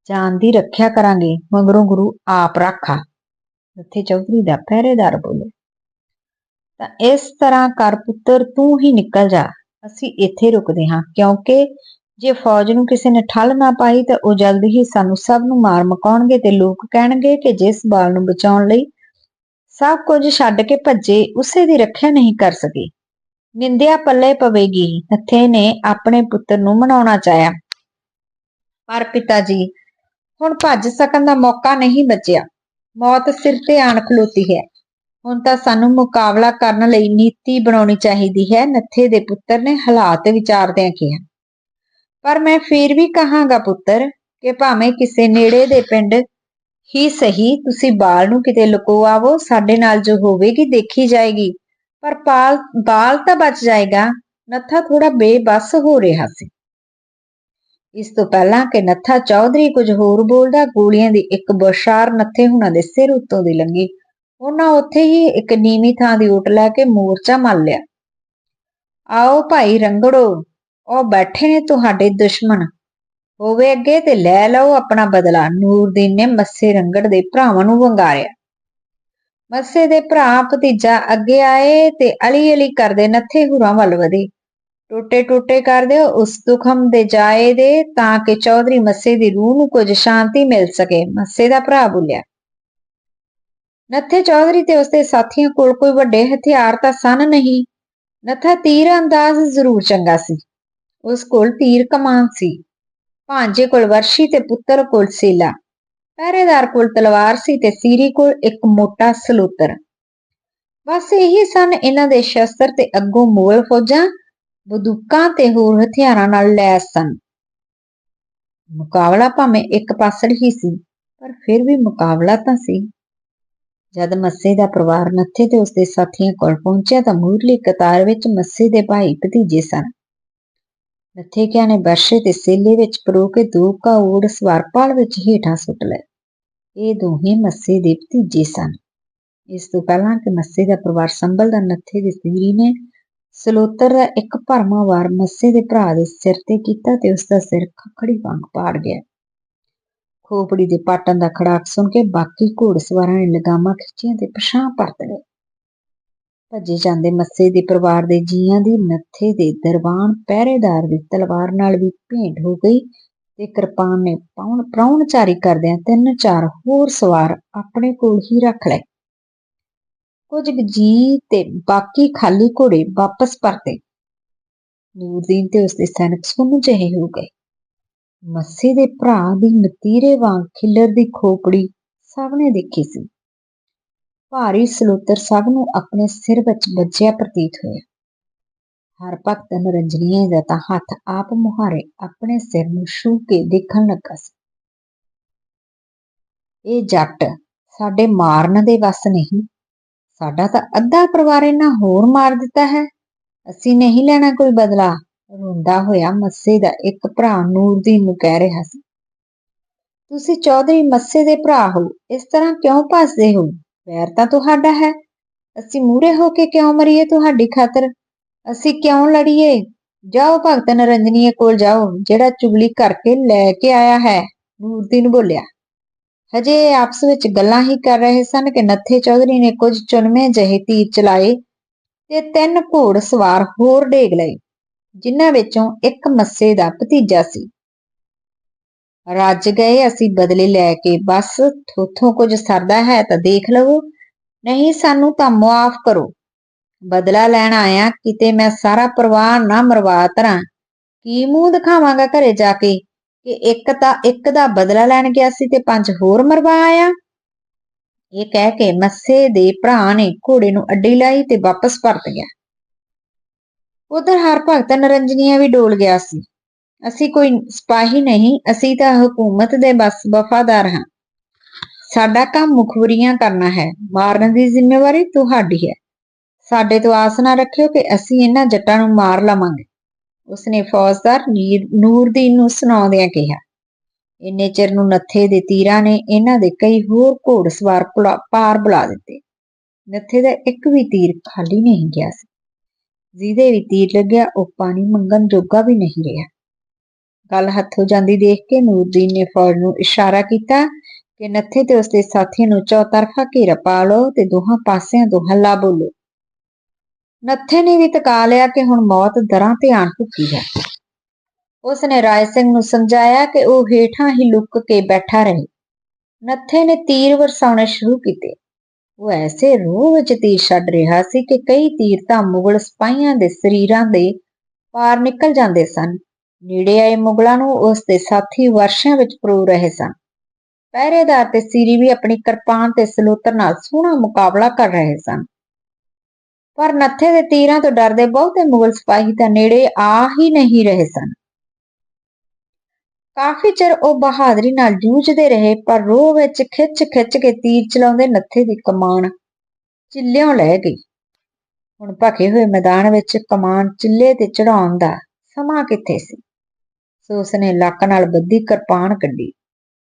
ਜਾਨ ਦੀ ਰੱਖਿਆ ਕਰਾਂਗੇ, ਮਗਰੋਂ ਗੁਰੂ ਆਪ ਰਾਖਾ। ਉੱਥੇ ਚੌਧਰੀ ਦਾ ਪਹਿਰੇਦਾਰ ਬੋਲੇ, ਤਾਂ ਇਸ ਤਰ੍ਹਾਂ ਕਰ ਪੁੱਤਰ, ਤੂੰ ਹੀ ਨਿਕਲ ਜਾ। ਅਸੀਂ ਇੱਥੇ ਰੁਕਦੇ ਹਾਂ, ਕਿਉਂਕਿ ਜੇ ਫੌਜ ਨੂੰ ਕਿਸੇ ਨੇ ਠੱਲ ਨਾ ਪਾਈ ਤਾਂ ਉਹ ਜਲਦੀ ਹੀ ਸਾਨੂੰ ਸਭ ਨੂੰ ਮਾਰ ਮਕਾਉਣਗੇ ਤੇ ਲੋਕ ਕਹਿਣਗੇ ਕਿ ਜਿਸ ਬਾਲ ਨੂੰ ਬਚਾਉਣ ਲਈ ਸਭ ਕੁਝ ਛੱਡ ਕੇ ਭੱਜੇ, ਉਸੇ ਦੀ ਰੱਖਿਆ ਨਹੀਂ ਕਰ ਸਕੇ। ਨਿੰਦਿਆ ਪੱਲੇ ਪਵੇਗੀ, ਨੱਥੇ ਨੇ ਆਪਣੇ ਪੁੱਤਰ ਨੂੰ ਮਨਾਉਣਾ ਚਾਹਿਆ। ਪਰ ਪਿਤਾ ਜੀ ਹੁਣ ਭੱਜ ਸਕਣ ਦਾ ਮੌਕਾ ਨਹੀਂ ਬਚਿਆ। ਮੌਤ ਸਿਰ ਤੇ ਆਣ ਖਲੋਤੀ ਹੈ। ਹੁਣ ਤਾਂ ਸਾਨੂੰ ਮੁਕਾਬਲਾ ਕਰਨ ਲਈ ਨੀਤੀ ਬਣਾਉਣੀ ਚਾਹੀਦੀ ਹੈ, ਨੱਥੇ ਦੇ ਪੁੱਤਰ ਨੇ ਹਾਲਾਤ ਵਿਚਾਰਦਿਆਂ ਕਿਹਾ। ਪਰ ਮੈਂ ਫੇਰ ਵੀ ਕਹਾਂਗਾ ਪੁੱਤਰ ਕਿ ਭਾਵੇਂ ਕਿਸੇ ਨੇੜੇ ਦੇ ਪਿੰਡ ਹੀ ਸਹੀ ਤੁਸੀਂ ਬਾਲ ਨੂੰ ਕਿਤੇ ਲੁਕੋ ਆਵੋ, ਸਾਡੇ ਨਾਲ ਜੋ ਹੋਵੇਗੀ ਦੇਖੀ ਜਾਏਗੀ। ਪਰ ਪਾਲ, ਬਾਲ ਤਾਂ ਬਚ ਜਾਏਗਾ, ਨੱਥਾ ਥੋੜਾ ਬੇਬਸ ਹੋ ਰਿਹਾ ਸੀ। ਇਸ ਤੋਂ ਪਹਿਲਾਂ ਕਿ ਨੱਥਾ ਚੌਧਰੀ ਕੁਝ ਹੋਰ ਬੋਲਦਾ, ਗੋਲੀਆਂ ਦੀ ਇੱਕ ਬਸ਼ਾਰ ਨੱਥੇ ਹੁਣਾਂ ਦੇ ਸਿਰ ਉੱਤੋਂ ਦੀ ਲੰਗੀ। ਉਹਨਾਂ ਉੱਥੇ ਹੀ ਇੱਕ ਨੀਵੀਂ ਥਾਂ ਦੀ ਓਟ ਲੈ ਕੇ ਮੋਰਚਾ ਮੱਲ ਲਿਆ। ਆਓ ਭਾਈ ਰੰਗੜੋ, ਉਹ ਬੈਠੇ ਨੇ ਤੁਹਾਡੇ ਦੁਸ਼ਮਣ। ਹੋਵੇ ਅੱਗੇ ਤੇ ਲੈ ਲਓ ਆਪਣਾ ਬਦਲਾ ਨੂਰਦੀਨ ਨੇ ਮੱਸੇ ਰੰਗੜ ਦੇ ਭਰਾਵਾਂ ਨੂੰ ਵੰਗਾਰਿਆ। ਮੱਸੇ ਦੇ ਭਰਾ ਭਤੀਜਾ ਅੱਗੇ ਆਏ ਤੇ ਅਲੀ ਅਲੀ ਕਰਦੇ ਨੱਥੇ ਹੁਰਾਂ ਵੱਲ ਵਧੇ। ਟੋਟੇ ਟੋਟੇ ਕਰਦੇ ਉਸ ਦੁਖਮ ਦੇ ਜਾਏ ਦੇ ਤਾਂ ਕਿ ਚੌਧਰੀ ਮੱਸੇ ਦੀ ਰੂਹ ਨੂੰ ਕੁਝ ਸ਼ਾਂਤੀ ਮਿਲ ਸਕੇ, ਮੱਸੇ ਦਾ ਭਰਾ ਬੋਲਿਆ। ਨੱਥੇ ਚੌਧਰੀ ਤੇ ਉਸਦੇ ਸਾਥੀਆਂ ਕੋਲ ਕੋਈ ਵੱਡੇ ਹਥਿਆਰ ਤਾਂ ਸਨ ਨਹੀਂ, ਨੱਥਾ ਤੀਰ ਅੰਦਾਜ਼ ਜ਼ਰੂਰ ਚੰਗਾ ਸੀ। ਉਸ ਕੋਲ ਤੀਰ ਕਮਾਨ ਸੀ, ਭਾਂਜੇ ਕੋਲ ਵਰਸ਼ੀ ਤੇ ਪੁੱਤਰ ਕੋਲ ਸੀਲਾ। ਪਹਿਰੇਦਾਰ ਕੋਲ ਤਲਵਾਰ ਸੀ ਤੇ ਸੀਰੀ ਕੋਲ ਇੱਕ ਮੋਟਾ ਸਲੂਤਰ। ਬਸ ਇਹੀ ਸਨ ਇਹਨਾਂ ਦੇ ਸ਼ਸਤਰ ਤੇ ਅੱਗੋਂ ਮੁਗਲ ਫੌਜਾਂ, ਬੰਦੂਕਾਂ ਤੇ ਹੋਰ ਹਥਿਆਰਾਂ ਨਾਲ ਲੈਸ ਸਨ। ਮੁਕਾਬਲਾ ਭਾਵੇਂ ਇੱਕ ਪਾਸੜ ਹੀ ਸੀ, ਪਰ ਫਿਰ ਵੀ ਮੁਕਾਬਲਾ ਤਾਂ ਸੀ। ਜਦ ਮੱਸੇ ਦਾ ਪਰਿਵਾਰ ਨੱਥੇ ਤੇ ਉਸਦੇ ਸਾਥੀਆਂ ਕੋਲ ਪਹੁੰਚਿਆ ਤਾਂ ਮੂਰਲੀ ਕਤਾਰ ਵਿੱਚ ਮੱਸੇ ਦੇ ਭਾਈ ਭਤੀਜੇ ਸਨ। ਨੱਥੇ ਕਿਆ ਨੇ ਬਰਸ਼ੇ ਤੇ ਸੇਲੇ ਵਿੱਚ ਪਰੋ ਕੇ ਦੋ ਕਾਊੜ ਸਵਾਰਪਾਲ ਵਿੱਚ ਹੇਠਾਂ ਸੁੱਟ ਲਏ। ਇਹ ਦੋਹੇ ਮੱਸੇ ਦੇ ਭਤੀਜੇ ਸਨ। ਇਸ ਤੋਂ ਪਹਿਲਾਂ ਕਿ ਮੱਸੇ ਦਾ ਪਰਿਵਾਰ ਸੰਭਲ ਦਾ ਨੱਥੇ ਦੀ ਸੀਰੀ ਨੇ, ਸਲੋਤਰ ਦਾ ਇੱਕ ਭਰਮਾ ਵਾਰ ਮੱਸੇ ਦੇ ਭਰਾ ਦੇ ਸਿਰ ਤੇ ਕੀਤਾ ਤੇ ਉਸ ਦਾ ਸਿਰ ਖਖੜੀ ਵਾਂਗ ਪਾੜ ਗਿਆ। ਖੋਪੜੀ ਦੇ ਪਾਟਣ ਦਾ ਖੜਾਕ ਸੁਣ ਕੇ ਬਾਕੀ ਘੋੜਸਵਾਰਾਂ ਨੇ ਲਗਾਮਾਂ ਖਿੱਚੀਆਂ ਤੇ ਪਛਾਂ ਪਰਤ ਗਏ ਭੱਜੇ ਜਾਂਦੇ ਮੱਸੇ ਦੇ ਪਰਿਵਾਰ ਦੇ ਜੀਆਂ ਦੀ ਨੱਥੇ ਦੇ ਦਰਬਾਨ ਪਹਿਰੇਦਾਰ ਦੀ ਤਲਵਾਰ ਨਾਲ ਵੀ ਭੇਂਟ ਹੋ ਗਈ ਤੇ ਕਿਰਪਾਨ ਨੇ ਪਾਉਣ ਪ੍ਰਾਹੁਣਚਾਰੀ ਕਰਦਿਆਂ ਤਿੰਨ ਚਾਰ ਹੋਰ ਸਵਾਰ ਆਪਣੇ ਕੋਲ ਹੀ ਰੱਖ ਲਏ। ਕੁਝ ਜੀ ਤੇ ਬਾਕੀ ਖਾਲੀ ਘੋੜੇ ਵਾਪਸ ਪਰਤੇ। ਨੂਰਦੀਨ ਤੇ ਉਸਦੇ ਸੈਨਿਕ ਸੁੰਨ ਜਿਹੇ ਹੋ ਗਏ। ਮੱਸੀ ਦੇ ਭਰਾ ਦੀ ਨਤੀਰੇ ਵਾਂਗ ਖਿੱਲਰ ਦੀ ਖੋਪੜੀ ਸਭ ਨੇ ਦੇਖੀ ਸੀ। ਭਾਰੀ ਸਲੋਤਰ ਸਭ ਨੂੰ ਆਪਣੇ ਸਿਰ ਵਿੱਚ ਵੱਜਿਆ ਪ੍ਰਤੀਤ ਹੋਇਆ। ਹਰ ਭਗਤ ਨਰੰਜਨੀਏ ਦਾ ਤਾਂ ਹੱਥ ਆਪ ਮੁਹਾਰੇ ਆਪਣੇ ਸਿਰ ਨੂੰ ਛੂ ਕੇ ਦੇਖਣ ਲੱਗਾ ਸੀ। ਇਹ ਜੱਟ ਸਾਡੇ ਮਾਰਨ ਦੇ ਵਸ ਨਹੀਂ। ਸਾਡਾ ਤਾਂ ਅੱਧਾ ਪਰਿਵਾਰ ਇਹਨਾਂ ਹੋਰ ਮਾਰ ਦਿੱਤਾ ਹੈ। ਅਸੀਂ ਨਹੀਂ ਲੈਣਾ ਕੋਈ ਬਦਲਾ। ਰੋਂਦਾ ਹੋਇਆ ਮੱਸੇ ਦਾ ਇੱਕ ਭਰਾ ਨੂਰਦੀਨ ਨੂੰ ਕਹਿ ਰਿਹਾ ਸੀ। ਤੁਸੀਂ ਚੌਧਰੀ ਮੱਸੇ ਦੇ ਭਰਾ ਹੋ। ਇਸ ਤਰ੍ਹਾਂ ਕਿਉਂ ਭੱਸਦੇ ਹੋ? ਵੈਰ ਤਾਂ ਤੁਹਾਡਾ ਹੈ। ਅਸੀਂ ਮੂਰੇ ਹੋ ਕੇ ਕਿਉਂ ਮਰੀਏ ਤੁਹਾਡੀ ਖਾਤਰ? ਅਸੀਂ ਕਿਉਂ ਲੜੀਏ? ਜਾਓ ਭਗਤ ਨਰੰਜਨੀਏ ਕੋਲ ਜਾਓ, ਜਿਹੜਾ ਚੁਗਲੀ ਕਰਕੇ ਲੈ ਕੇ ਆਇਆ ਹੈ ਨੂਰਦੀਨ ਬੋਲਿਆ। ਹਜੇ ਇਹ ਆਪਸ ਵਿੱਚ ਗੱਲਾਂ ਹੀ ਕਰ ਰਹੇ ਸਨ ਕਿ ਨੱਥੇ ਚੌਧਰੀ ਨੇ ਕੁਝ ਚੁਣਵੇਂ ਜਿਹੇ ਤੀਰ ਚਲਾਏ ਤੇ ਤਿੰਨ ਘੋੜ ਸਵਾਰ ਹੋਰ ਡੇਗ ਲਏ, ਜਿਨ੍ਹਾਂ ਵਿੱਚੋਂ ਇੱਕ ਮੱਸੇ ਦਾ ਭਤੀਜਾ ਸੀ। ਰੱਜ ਗਏ, ਅਸੀਂ ਬਦਲੇ ਲੈ ਕੇ ਬਸ, ਥੋਥੋਂ ਕੁਝ ਸਰਦਾ ਹੈ ਤਾਂ ਦੇਖ ਲਵੋ, ਨਹੀਂ ਸਾਨੂੰ ਤਾਂ ਮੁਆਫ ਕਰੋ। ਬਦਲਾ ਲੈਣ ਆਇਆ, ਕਿਤੇ ਮੈਂ ਸਾਰਾ ਪਰਿਵਾਰ ਨਾ ਮਰਵਾ ਤਰਾਂ। ਕੀ ਮੂੰਹ ਦਿਖਾਵਾਂਗਾ ਘਰੇ ਜਾ ਕੇ ਕਿ ਇੱਕ ਤਾਂ ਇੱਕ ਦਾ ਬਦਲਾ ਲੈਣ ਗਿਆ ਸੀ ਤੇ ਪੰਜ ਹੋਰ ਮਰਵਾ ਆਇਆ? ਇਹ ਕਹਿ ਕੇ ਮੱਸੇ ਦੇ ਭਰਾ ਨੇ ਘੋੜੇ ਨੂੰ ਅੱਡੀ ਲਾਈ ਤੇ ਵਾਪਸ ਪਰਤ ਗਿਆ ਉਧਰ ਹਰ ਭਗਤ ਨਰੰਜਨੀਆ ਵੀ ਡੋਲ ਗਿਆ ਸੀ। ਅਸੀਂ ਕੋਈ ਸਿਪਾਹੀ ਨਹੀਂ, ਅਸੀਂ ਤਾਂ ਹਕੂਮਤ ਦੇ ਬਸ ਵਫਾਦਾਰ ਹਾਂ। ਸਾਡਾ ਕੰਮ ਮੁਖਬਰੀਆਂ ਕਰਨਾ ਹੈ। ਮਾਰਨ ਦੀ ਜ਼ਿੰਮੇਵਾਰੀ ਤੁਹਾਡੀ ਹੈ। ਸਾਡੇ ਤੋਂ ਆਸ ਨਾ ਰੱਖਿਓ ਕਿ ਅਸੀਂ ਇਹਨਾਂ ਜੱਟਾਂ ਨੂੰ ਮਾਰ ਲਵਾਂਗੇ। ਉਸਨੇ ਫੌਜਦਾਰ ਨੀਰ- ਨੂਰਦੀਨ ਨੂੰ ਸੁਣਾਉਂਦਿਆਂ ਕਿਹਾ, ਇੰਨੇ ਚਿਰ ਨੂੰ ਨੱਥੇ ਦੇ ਤੀਰਾਂ ਨੇ ਇਹਨਾਂ ਦੇ ਕਈ ਹੋਰ ਘੋੜਸਵਾਰ ਪੁਲਾ- ਪਾਰ ਬੁਲਾ ਦਿੱਤੇ। ਨੱਥੇ ਦਾ ਇੱਕ ਵੀ ਤੀਰ ਖਾਲੀ ਨਹੀਂ ਗਿਆ ਸੀ। ਜਿਹਦੇ ਵੀ ਤੀਰ ਲੱਗਿਆ, ਉਹ ਪਾਣੀ ਮੰਗਣ ਜੋਗਾ ਵੀ ਨਹੀਂ ਰਿਹਾ। ਗੱਲ ਹੱਥੋਂ ਜਾਂਦੀ ਦੇਖ ਕੇ ਨੂਰਦੀਨ ਨੇ ਫੌਜ ਨੂੰ ਇਸ਼ਾਰਾ ਕੀਤਾ ਕਿ ਨੱਥੇ ਤੇ ਉਸਦੇ ਸਾਥੀਆਂ ਨੂੰ ਚੌਤਰਫਾ ਘੇਰਾ ਪਾ ਲਓ ਤੇ ਦੋਹਾਂ ਪਾਸਿਆਂ ਤੋਂ ਹੱਲਾ ਬੋਲੋ। ਨੱਥੇ ਨੇ ਵੀ ਤਕਾ ਲਿਆ ਕਿ ਹੁਣ ਮੌਤ ਦਰਾਂ ਤੇ ਆਣ ਢੁੱਕੀ ਹੈ। ਉਸਨੇ ਰਾਏ ਸਿੰਘ ਨੂੰ ਸਮਝਾਇਆ ਕਿ ਉਹ ਹੇਠਾਂ ਹੀ ਲੁੱਕ ਕੇ ਬੈਠਾ ਰਹੇ। ਨੱਥੇ ਨੇ ਤੀਰ ਵਰਸਾਉਣੇ ਸ਼ੁਰੂ ਕੀਤੇ। ਉਹ ਐਸੇ ਰੋਹ ਵਿੱਚ ਤੀਰ ਛੱਡ ਰਿਹਾ ਸੀ ਕਿ ਕਈ ਤੀਰ ਤਾਂ ਮੁਗਲ ਸਿਪਾਹੀਆਂ ਦੇ ਸਰੀਰਾਂ ਦੇ ਪਾਰ ਨਿਕਲ ਜਾਂਦੇ ਸਨ। ਨੇੜੇ ਆਏ ਮੁਗਲਾਂ ਨੂੰ ਉਸ ਦੇ ਸਾਥੀ ਵਰਸ਼ਾਂ ਵਿੱਚ ਪਰੋ ਰਹੇ ਸਨ। ਪਹਿਰੇਦਾਰ ਤੇ ਸੀਰੀ ਵੀ ਆਪਣੀ ਕਿਰਪਾਨ ਤੇ ਸਲੋਤਰ ਨਾਲ ਸੋਹਣਾ ਮੁਕਾਬਲਾ ਕਰ ਰਹੇ ਸਨ। ਪਰ ਨੱਥੇ ਦੇ ਤੀਰਾਂ ਤੋਂ ਡਰਦੇ ਬਹੁਤੇ ਮੁਗਲ ਸਿਪਾਹੀ ਤਾਂ ਨੇੜੇ ਆ ਹੀ ਨਹੀਂ ਰਹੇ ਸਨ। ਕਾਫੀ ਚਿਰ ਉਹ ਬਹਾਦਰੀ ਨਾਲ ਜੂਝਦੇ ਰਹੇ, ਪਰ ਰੋਹ ਵਿੱਚ ਖਿੱਚ-ਖਿੱਚ ਕੇ ਤੀਰ ਚਲਾਉਂਦੇ ਨੱਥੇ ਦੀ ਕਮਾਨ ਚਿੱਲਿਓਂ ਲੈ ਗਈ। ਹੁਣ ਭਖੇ ਹੋਏ ਮੈਦਾਨ ਵਿੱਚ ਕਮਾਨ ਚਿੱਲੇ ਤੇ ਚੜਾਉਣ ਦਾ ਸਮਾਂ ਕਿੱਥੇ ਸੀ? ਸੋ ਉਸਨੇ ਲੱਕ ਨਾਲ ਬੱਧੀ ਕਿਰਪਾਨ ਕੱਢੀ।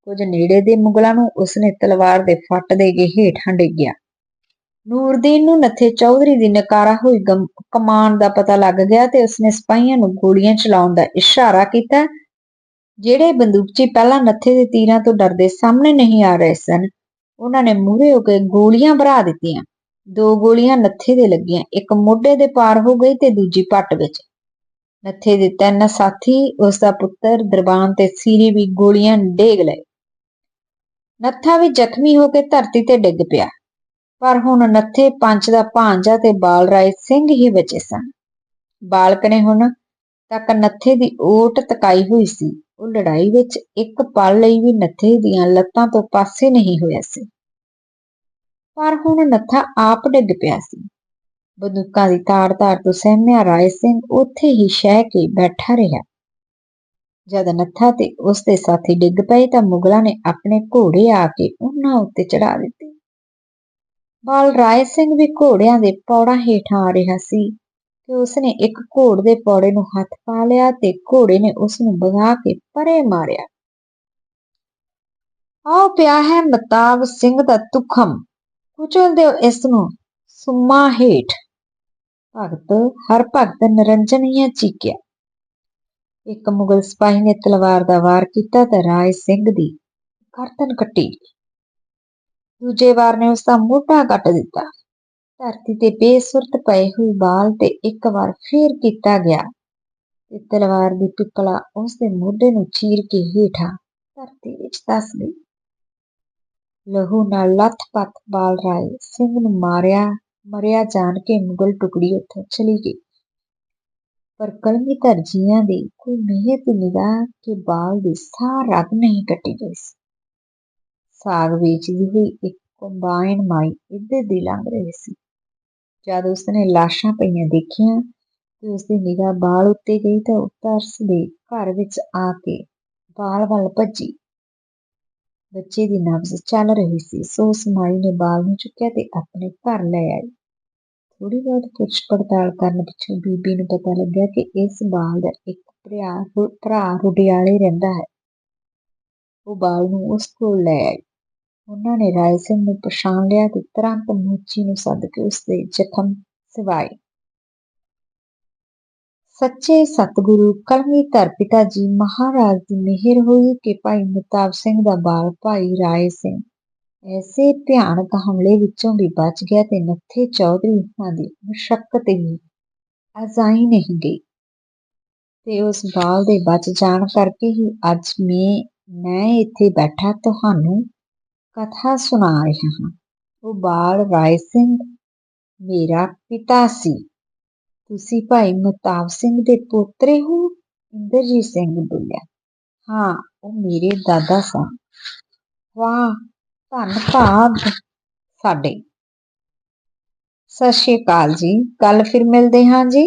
ਕੁਝ ਨੇੜੇ ਦੇ ਮੁਗਲਾਂ ਨੂੰ ਉਸਨੇ ਤਲਵਾਰ ਦੇ ਫੱਟ ਦੇ ਕੇ ਹੇਠਾਂ ਡੇਗਿਆ। ਨੂਰਦੀਨ ਨੂੰ ਨੱਥੇ ਚੌਧਰੀ ਦੀ ਨਕਾਰਾ ਹੋਈ ਗਮ- ਕਮਾਨ ਦਾ ਪਤਾ ਲੱਗ ਗਿਆ ਤੇ ਉਸਨੇ ਸਿਪਾਹੀਆਂ ਨੂੰ ਗੋਲੀਆਂ ਚਲਾਉਣ ਦਾ ਇਸ਼ਾਰਾ ਕੀਤਾ, ਜਿਹੜੇ ਬੰਦੂਕਚੀ ਪਹਿਲਾਂ ਨੱਥੇ ਦੇ ਤੀਰਾਂ ਤੋਂ ਡਰਦੇ ਸਾਹਮਣੇ ਨਹੀਂ ਆ ਰਹੇ ਸਨ, ਉਹਨਾਂ ਨੇ ਮੂਹਰੇ ਹੋ ਕੇ ਗੋਲੀਆਂ ਭਰਾ ਦਿੱਤੀਆਂ। ਦੋ ਗੋਲੀਆਂ ਨੱਥੇ ਦੇ ਲੱਗੀਆਂ, ਇੱਕ ਮੋਢੇ ਦੇ ਪਾਰ ਹੋ ਗਈ ਤੇ ਦੂਜੀ ਪੱਟ ਵਿੱਚ। ਨੱਥੇ ਦੇ ਤਿੰਨ ਸਾਥੀ ਉਸ ਦਾ ਪੁੱਤਰ ਦਰਬਾਨ ਤੇ ਸੀਰੀ ਵੀ ਗੋਲੀਆਂ ਡੇਗ ਲਏ। ਨੱਥਾ ਵੀ ਜ਼ਖਮੀ ਹੋ ਕੇ ਧਰਤੀ ਤੇ ਡਿੱਗ ਪਿਆ। ਪਰ ਹੁਣ ਨੱਥੇ ਪੰਚ ਦਾ ਭਾਂਜਾ ਤੇ ਬਾਲ ਰਾਏ ਸਿੰਘ ਹੀ ਬਚੇ ਸਨ। ਬਾਲਕ ਨੇ ਹੁਣ ਤੱਕ ਨੱਥੇ ਦੀ ਓਟ ਤਕਾਈ ਹੋਈ ਸੀ। ਉਹ ਲੜਾਈ ਵਿੱਚ ਇੱਕ ਪਲ ਲਈ ਵੀ ਨੱਥੇ ਦੀਆਂ ਲੱਤਾਂ ਤੋਂ ਪਾਸੇ ਨਹੀਂ ਹੋਇਆ ਸੀ। ਪਰ ਹੁਣ ਨੱਥਾ ਆਪ ਡਿੱਗ ਪਿਆ ਸੀ। ਬੰਦੂਕਾਂ ਦੀ ਤਾੜ-ਤਾੜ ਤੋਂ ਸਹਿਮਿਆ ਰਾਏ ਸਿੰਘ ਉੱਥੇ ਹੀ ਸ਼ਹਿ ਕੇ ਬੈਠਾ ਰਿਹਾ। ਜਦ ਨੱਥਾ ਤੇ ਉਸ ਦੇ ਸਾਥੀ ਡਿੱਗ ਪਏ ਤਾਂ ਮੁਗਲਾਂ ਨੇ ਆਪਣੇ ਘੋੜੇ ਆ ਕੇ ਉਹਨਾਂ ਉੱਤੇ ਚੜਾ ਦਿੱਤੇ। ਬਾਲ ਰਾਏ ਸਿੰਘ ਵੀ ਘੋੜਿਆਂ ਦੇ ਪੌੜਾਂ ਹੇਠਾਂ ਆ ਰਿਹਾ ਸੀ ਕਿ ਉਸਨੇ ਇੱਕ ਘੋੜ ਦੇ ਪੌੜੇ ਨੂੰ ਹੱਥ ਪਾ ਲਿਆ ਤੇ ਘੋੜੇ ਨੇ ਉਸ ਨੂੰ ਭਗਾ ਕੇ ਪਰੇ ਮਾਰਿਆ। ਆਓ ਪਿਆ ਹੈ ਮਤਾਬ ਸਿੰਘ ਦਾ ਤੁਖਮ। ਕੁਚਲ ਦਿਓ ਇਸ ਨੂੰ ਸੁਮਾ ਹੇਠ। ਭਗਤ, ਹਰ ਭਗਤ ਨਿਰੰਜਨੀਆ ਚੀਕਿਆ। ਇੱਕ ਮੁਗਲ ਸਿਪਾਹੀ ਨੇ ਤਲਵਾਰ ਦਾ ਵਾਰ ਕੀਤਾ ਤੇ ਰਾਏ ਸਿੰਘ ਦੀ ਗਰਦਨ ਕੱਟੀ। ਦੂਜੇ ਵਾਰ ਨੇ ਉਸ ਦਾ ਮੋਢਾ ਕੱਟ ਦਿੱਤਾ। ਧਰਤੀ ਤੇ ਬੇਸੁਰਤ ਪਏ ਹੋਏ ਬਾਲ ਤੇ ਇੱਕ ਵਾਰ ਫੇਰ ਕੀਤਾ ਗਿਆ। ਤੇ ਤਲਵਾਰ ਦੀ ਪਿੱਪਲਾ ਉਸ ਦੇ ਮੋਢੇ ਨੂੰ ਚੀਰ ਕੇ ਹੇਠਾਂ ਧਰਤੀ ਵਿੱਚ ਦੱਸ ਗਈ। ਲਹੂ ਨਾਲ ਲੱਥ-ਪੱਥ ਬਾਲ ਰਾਏ ਸਿੰਘ ਨੂੰ ਮਾਰਿਆ, ਮਰਿਆ ਜਾਣ ਕੇ ਮੁਗਲ ਟੁਕੜੀ ਉੱਥੋਂ ਚਲੀ ਗਈ। ਪਰ ਕਲਗੀਧਰ ਜੀਆਂ ਦੀ ਕੋਈ ਮਿਹਰ ਦੀ ਨਿਗਾਹ ਕੇ ਬਾਲ ਦੀ ਸਾਰ ਰੱਗ ਨਹੀਂ ਕੱਟੀ ਗਈ ਸੀ। ਸਾਗ ਵੇਚਦੀ ਹੋਈ ਇੱਕ ਕੰਬਾਈਨ ਮਾਈ ਇੱਧਰ ਦੀ ਲੰਘ ਰਹੀ ਸੀ। ਜਦ ਉਸਨੇ ਲਾਸ਼ਾਂ ਪਈਆਂ ਦੇਖੀਆਂ ਤੇ ਉਸਦੀ ਨਿਗਾਹ ਬਾਲ ਉੱਤੇ ਗਈ ਤਾਂ ਉਹ ਦੇ ਘਰ ਵਿੱਚ ਆ ਕੇ ਬਾਲ ਵੱਲ ਭੱਜੀ। ਬੱਚੇ ਦੀ ਨਬਜ਼ ਚੱਲ ਰਹੀ ਸੀ। ਸੋ ਉਸ ਮਾਈ ਨੇ ਬਾਲ ਨੂੰ ਚੁੱਕਿਆ ਤੇ ਆਪਣੇ ਘਰ ਲੈ ਆਈ। ਥੋੜੀ ਬਹੁਤ ਪੁੱਛ ਪੜਤਾਲ ਕਰਨ ਪਿੱਛੋਂ ਬੀਬੀ ਨੂੰ ਪਤਾ ਲੱਗਿਆ ਕਿ ਇਸ ਬਾਲ ਦਾ ਇੱਕ ਭਰਾ ਭਰਾ ਰੁਡਿਆਲੇ ਰਹਿੰਦਾ ਹੈ। ਉਹ ਬਾਲ ਨੂੰ ਉਸ ਕੋਲ ਲੈ ਆਈ। ਉਹਨਾਂ ਨੇ ਰਾਏ ਸਿੰਘ ਨੂੰ ਪਛਾਣ ਲਿਆ ਤੇ ਤੁਰੰਤ ਮੋਚੀ ਨੂੰ ਸੱਦ ਕੇ ਉਸ ਦੇ ਜ਼ਖਮ ਸਿਵਾਏ। ਸੱਚੇ ਸਤਿਗੁਰੂ ਕਲਗੀਧਰ ਪਿਤਾ ਜੀ, ਮਹਾਰਾਜ ਦੀ ਮਿਹਰ ਹੋਈ ਕਿ ਭਾਈ ਮੁਤਾਬ ਸਿੰਘ ਦਾ ਬਾਲ ਭਾਈ ਰਾਏ ਸਿੰਘ ਐਸੇ ਭਿਆਨਕ ਹਮਲੇ ਵਿੱਚੋਂ ਵੀ ਬਚ ਗਿਆ ਤੇ ਨੱਥੇ ਚੌਧਰੀ ਉਹਨਾਂ ਦੀ ਮੁਸ਼ੱਕਤ ਹੀ ਅਜ਼ਾਈ ਨਹੀਂ ਗਈ। ਤੇ ਉਸ ਬਾਲ ਦੇ ਬਚ ਜਾਣ ਕਰਕੇ ਹੀ ਅੱਜ ਮੈਂ ਮੈਂ ਇੱਥੇ ਬੈਠਾ, ਤੁਹਾਨੂੰ ਕਥਾ ਸੁਣਾ ਰਿਹਾ ਹਾਂ ਉਹ ਬਾਲ ਰਾਏ ਸਿੰਘ ਮੇਰਾ ਪਿਤਾ ਸੀ ਤੁਸੀਂ ਭਾਈ ਮਤਾਬ ਸਿੰਘ ਦੇ ਪੋਤਰੇ ਹੋ ਇੰਦਰਜੀਤ ਸਿੰਘ ਬੋਲਿਆ ਹਾਂ ਉਹ ਮੇਰੇ ਦਾਦਾ ਸਨ ਵਾਹ ਧੰਨ ਭਾਗ ਸਾਡੇ ਸਤਿ ਸ਼੍ਰੀ ਅਕਾਲ ਜੀ ਕੱਲ ਫਿਰ ਮਿਲਦੇ ਹਾਂ ਜੀ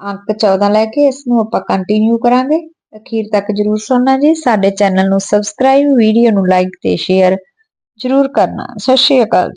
ਅੰਕ 14 ਲੈ ਕੇ ਇਸ ਨੂੰ ਆਪਾਂ ਕੰਟੀਨਿਊ ਕਰਾਂਗੇ। ਅਖੀਰ ਤੱਕ ਜਰੂਰ ਸੁਣਨਾ ਜੀ। ਸਾਡੇ ਚੈਨਲ ਨੂੰ ਸਬਸਕ੍ਰਾਈਬ ਵੀਡੀਓ ਨੂੰ ਲਾਈਕ ਤੇ ਸ਼ੇਅਰ ਜਰੂਰ ਕਰਨਾ। ਸਤਿ ਸ਼੍ਰੀ ਅਕਾਲ